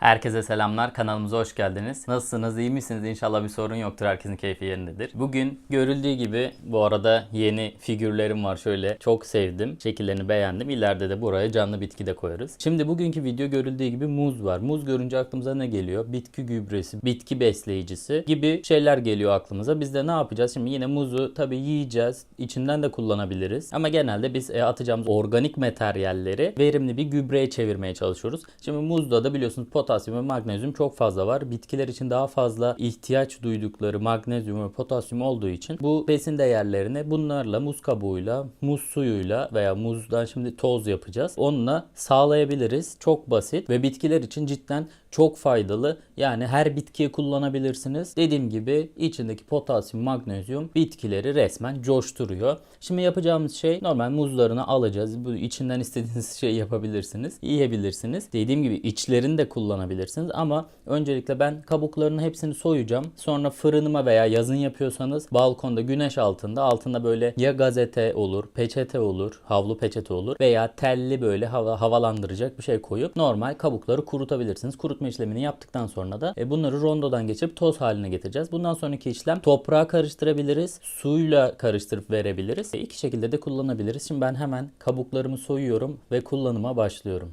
Herkese selamlar. Kanalımıza hoş geldiniz. Nasılsınız? iyi misiniz? İnşallah bir sorun yoktur. Herkesin keyfi yerindedir. Bugün görüldüğü gibi bu arada yeni figürlerim var. Şöyle çok sevdim. Şekillerini beğendim. İleride de buraya canlı bitki de koyarız. Şimdi bugünkü video görüldüğü gibi muz var. Muz görünce aklımıza ne geliyor? Bitki gübresi, bitki besleyicisi gibi şeyler geliyor aklımıza. Biz de ne yapacağız? Şimdi yine muzu tabii yiyeceğiz. İçinden de kullanabiliriz. Ama genelde biz e, atacağımız organik materyalleri verimli bir gübreye çevirmeye çalışıyoruz. Şimdi muzda da biliyorsunuz potasyum ve magnezyum çok fazla var. Bitkiler için daha fazla ihtiyaç duydukları magnezyum ve potasyum olduğu için bu besin değerlerini bunlarla muz kabuğuyla, muz suyuyla veya muzdan şimdi toz yapacağız. Onunla sağlayabiliriz. Çok basit ve bitkiler için cidden çok faydalı. Yani her bitkiye kullanabilirsiniz. Dediğim gibi içindeki potasyum, magnezyum bitkileri resmen coşturuyor. Şimdi yapacağımız şey normal muzlarını alacağız. Bu içinden istediğiniz şeyi yapabilirsiniz. Yiyebilirsiniz. Dediğim gibi içlerini de kullanabilirsiniz ama öncelikle ben kabuklarının hepsini soyacağım. Sonra fırınıma veya yazın yapıyorsanız balkonda güneş altında altında böyle ya gazete olur, peçete olur, havlu peçete olur veya telli böyle hava, havalandıracak bir şey koyup normal kabukları kurutabilirsiniz. Kurutma işlemini yaptıktan sonra da e, bunları rondodan geçirip toz haline getireceğiz. Bundan sonraki işlem toprağa karıştırabiliriz, suyla karıştırıp verebiliriz. E, iki şekilde de kullanabiliriz. Şimdi ben hemen kabuklarımı soyuyorum ve kullanıma başlıyorum.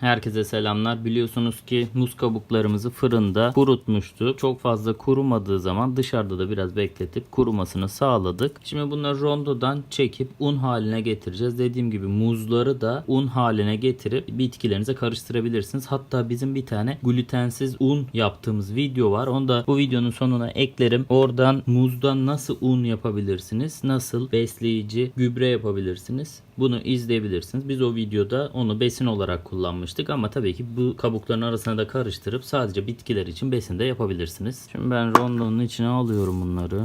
Herkese selamlar. Biliyorsunuz ki muz kabuklarımızı fırında kurutmuştuk. Çok fazla kurumadığı zaman dışarıda da biraz bekletip kurumasını sağladık. Şimdi bunları rondodan çekip un haline getireceğiz. Dediğim gibi muzları da un haline getirip bitkilerinize karıştırabilirsiniz. Hatta bizim bir tane glutensiz un yaptığımız video var. Onu da bu videonun sonuna eklerim. Oradan muzdan nasıl un yapabilirsiniz? Nasıl besleyici gübre yapabilirsiniz? Bunu izleyebilirsiniz. Biz o videoda onu besin olarak kullanmıştık ama tabii ki bu kabukların arasına da karıştırıp sadece bitkiler için besin de yapabilirsiniz. Şimdi ben rondonun içine alıyorum bunları.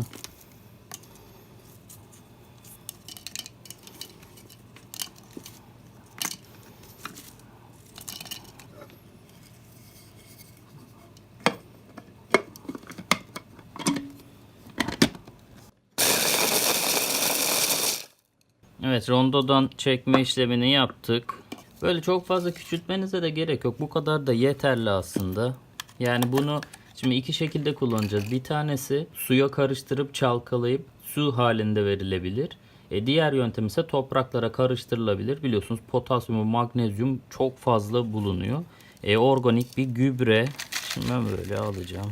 Evet rondodan çekme işlemini yaptık. Böyle çok fazla küçültmenize de gerek yok. Bu kadar da yeterli aslında. Yani bunu şimdi iki şekilde kullanacağız. Bir tanesi suya karıştırıp çalkalayıp su halinde verilebilir. E diğer yöntem ise topraklara karıştırılabilir. Biliyorsunuz potasyum magnezyum çok fazla bulunuyor. E organik bir gübre. Şimdi ben böyle alacağım.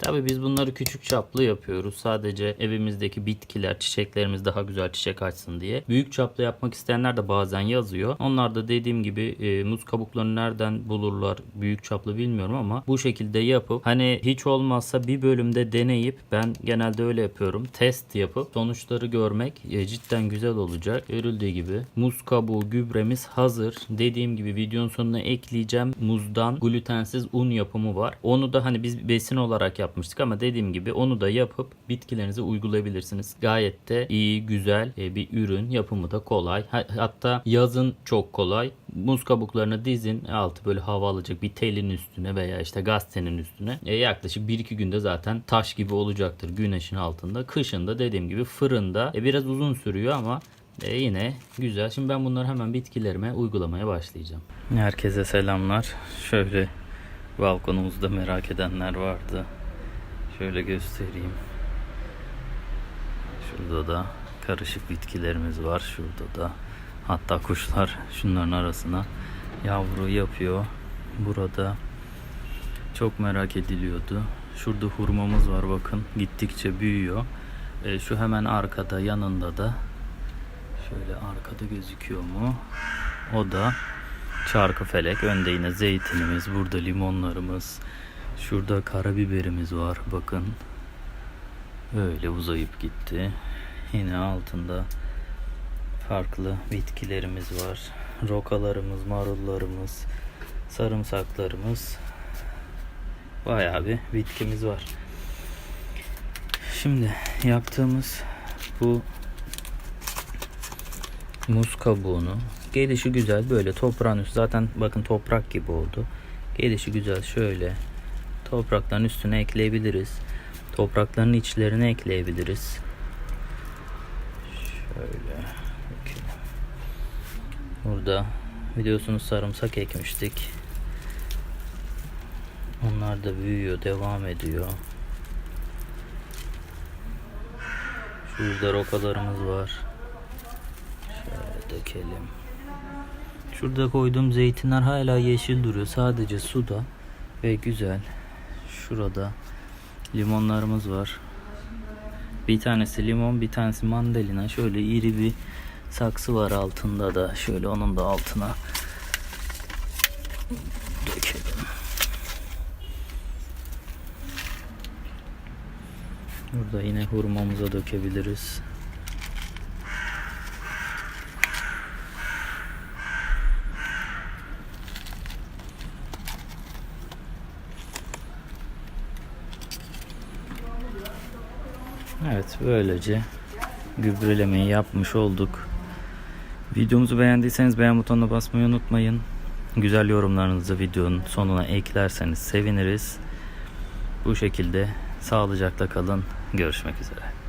Tabii biz bunları küçük çaplı yapıyoruz. Sadece evimizdeki bitkiler, çiçeklerimiz daha güzel çiçek açsın diye. Büyük çaplı yapmak isteyenler de bazen yazıyor. Onlar da dediğim gibi e, muz kabuklarını nereden bulurlar büyük çaplı bilmiyorum ama bu şekilde yapıp hani hiç olmazsa bir bölümde deneyip ben genelde öyle yapıyorum. Test yapıp sonuçları görmek e, cidden güzel olacak. Görüldüğü gibi muz kabuğu gübremiz hazır. Dediğim gibi videonun sonuna ekleyeceğim. Muzdan glutensiz un yapımı var. Onu da hani biz besin olarak yap yapmıştık ama dediğim gibi onu da yapıp bitkilerinize uygulayabilirsiniz. Gayet de iyi, güzel e, bir ürün. Yapımı da kolay. Hatta yazın çok kolay. Muz kabuklarını dizin. Altı böyle hava alacak bir telin üstüne veya işte gazetenin üstüne. E, yaklaşık 1-2 günde zaten taş gibi olacaktır güneşin altında. Kışında dediğim gibi fırında. E, biraz uzun sürüyor ama e yine güzel. Şimdi ben bunları hemen bitkilerime uygulamaya başlayacağım. Herkese selamlar. Şöyle balkonumuzda merak edenler vardı. Şöyle göstereyim. Şurada da karışık bitkilerimiz var. Şurada da hatta kuşlar şunların arasına yavru yapıyor. Burada çok merak ediliyordu. Şurada hurmamız var bakın. Gittikçe büyüyor. E, şu hemen arkada yanında da şöyle arkada gözüküyor mu? O da çarkı felek. Önde yine zeytinimiz. Burada limonlarımız. Şurada karabiberimiz var bakın. Öyle uzayıp gitti. Yine altında farklı bitkilerimiz var. Rokalarımız, marullarımız, sarımsaklarımız. Bayağı bir bitkimiz var. Şimdi yaptığımız bu muz kabuğunu gelişi güzel böyle toprağın üstü zaten bakın toprak gibi oldu. Gelişi güzel şöyle toprakların üstüne ekleyebiliriz. toprakların içlerine ekleyebiliriz. Şöyle. Burada biliyorsunuz sarımsak ekmiştik. Onlar da büyüyor, devam ediyor. Şurada rokalarımız var. Şöyle dökelim. Şurada koyduğum zeytinler hala yeşil duruyor. Sadece suda ve güzel. Şurada limonlarımız var. Bir tanesi limon, bir tanesi mandalina. Şöyle iri bir saksı var altında da. Şöyle onun da altına dökelim. Burada yine hurmamıza dökebiliriz. Evet böylece gübrelemeyi yapmış olduk. Videomuzu beğendiyseniz beğen butonuna basmayı unutmayın. Güzel yorumlarınızı videonun sonuna eklerseniz seviniriz. Bu şekilde sağlıcakla kalın. Görüşmek üzere.